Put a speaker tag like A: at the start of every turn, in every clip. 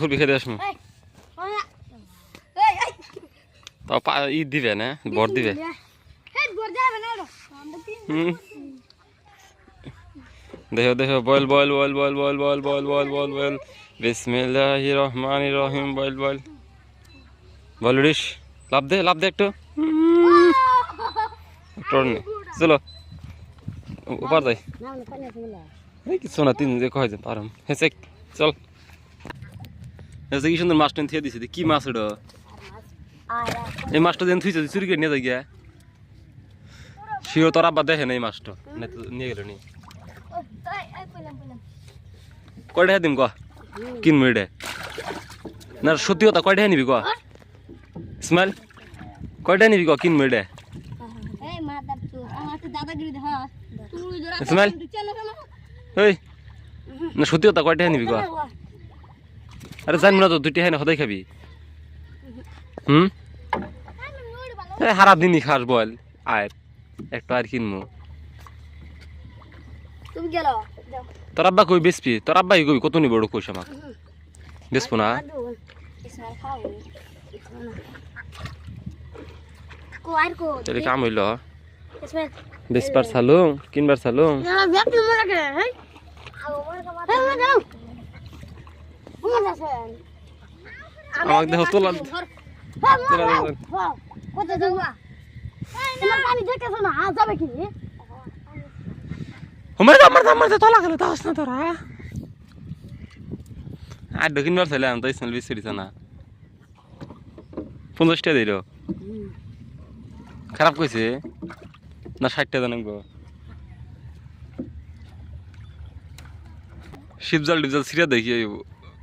A: ফুরবি খেতে আসব। তাও পা ই দিবে না বর দিবে? দেখো দেখো বল বল বল বল বল বল বল বল বল বল। বিসমিল্লাহি রহমানি রহিম বল বল। বল রিস। লাভ দে লাভ দে একটু। টর্নে চলো। উপর যাই। কিছু না তিন যে কয় যে পারম। হেসে চল। হেসে কি সুন্দর মাছটা থিয়ে দিছে কি মাছ ওটা এই মাছটা যেন থুইছে চুরি করে নিয়ে যাই গিয়া। শিও তোর আব্বা দেখে না এই মাছটা নিয়ে গেল নি। কয়টা দিম ক? কিনবো এটা না, সত্যি কথা, কয়টা নিবি ক? স্মাইল কয়টা নিবি ক কিনবো এটা স্মাইল ওই সত্যি কথা, কয়টা নিবি ক? আরে জানি না তো দুইটা হয় না সদাই খাবি। হুম? এ সারা দিনই খাস বল। আয় একটা আর কিনবো
B: তুমি গেল
A: তোর আব্বা কই বেচবি? তোর আব্বা কই? কত নিবো ওটা কইস আমাকে? বেচবো না?
B: কো আর কো?
A: তাহলে কাম হইল। বেচবার চালু কিনবার চালু
B: না ব্যক্তি মনে করে হেই হেই মনে দাও মনে আছেন
A: আমাকে দেখো তোলা তোলা দেখো।
B: কত দেবা পানি দেখতেছ না আজ যাবে কি?
A: আমার আমার আমার তোলা গেল দাস না তোরা। আর কিনবার চাইলে আমি তো ইসমাইল বেশি দিছ না। পঞ্চাশটা দিল। খারাপ কইছে? না ষাটটা জানাব শিবজাল টিবজাল সিরিয়া দেখি আইব।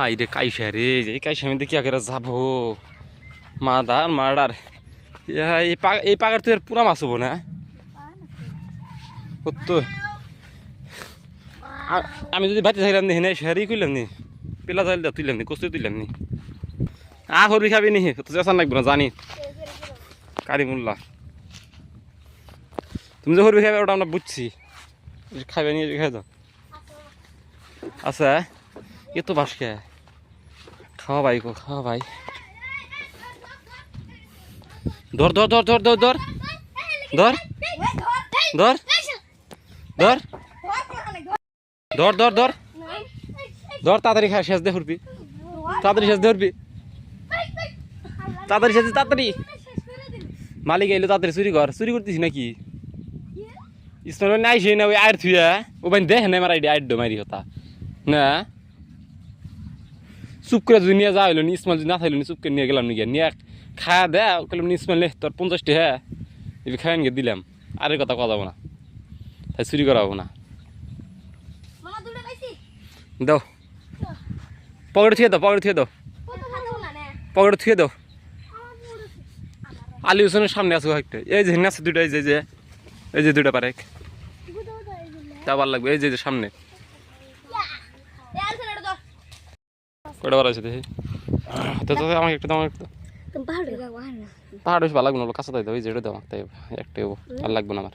A: হাই রে কাইসা রে, এই কাইসা আমি দেখি আগে যাব। Mother, murder. এই পাগার তো এর পুরা মাছ হব না? আ- আমি যদি বাড়িতে থাকলাম নি, হেনে শেয়ারই করলাম নি, পেলা চাইল দা তুইলাম নি কষ্ট তুইলাম নি। আ হরবি খাবি নি তো চেষ্টা লাগবে না, জানি। কারিমুল্লাহ। তুমি যে হরবি খাবে ওটা আমরা বুঝছি। খাবে নিয়ে খাই দাও। আচ্ছা এ তো বাস কে? খাওয়া ভাই গো খাওয়া ভাই ধর ধর ধর ধর ধর ধর। ধর ধর ধর। ধর ধর ধর। ধর, তাড়াতাড়ি খা শেষ দে হুরবি। তাড়াতাড়ি শেষ দে হুরবি। তাড়াতাড়ি শেষ তাড়াতাড়ি। মালিক এলো তাড়াতাড়ি চুরি কর। চুরি করতেছি নাকি? ইসমাইল নাই সে না, ওই আয়ের থুয়া ও বাই দেখ না মারাই ডো মারি হতা না? চুপ করে যদি নিয়ে যা হইল নি ইসমাইল যদি না থাইলো নি চুপ করে নিয়ে গেলাম নিয়ে নিয়ে খায়া দে কইলাম নি ইসমাইল নে তোর পঞ্চাশটি হ্যাঁ? এবার খাই নিয়ে দিলাম। আরের কথা কথা যাব না। তাই চুরি করা হব না। দাও। পকেটে থুয়ে দাও পকেটে থুয়ে দাও। পকেটে থুয়ে দাও। আলী হোসেনের সামনে আছে একটা এই যে আছে দুটো এই যে এই যে দুটো পারে তা ভালো লাগবে এই যে এই যে সামনে
B: এ আর ছেড়ে দাও
A: কয়টা বার আছে দেখি? তো আমাকে একটা দাও, একটা
B: পাহাড়
A: বেশি ভালো লাগবে না কাছে দাও ওই যে এটা দাও তাই একটাই আর লাগবে না আমার।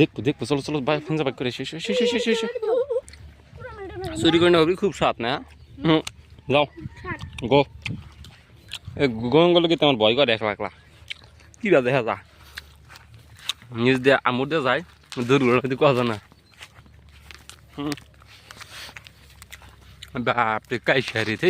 A: দেখব দেখব, চলো চলো বাই ফেঞ্জা বাইক করে চুরি করে নেবি খুব সাত না? যাও, গো। এ গঙ্গল কি তোমার ভয় করে একলা একলা? কি দেখা যা নিজ দিয়ে আমুর দিয়ে যায় দুর্ঘটনা কথা না। হুম। बापरे काय शहरीत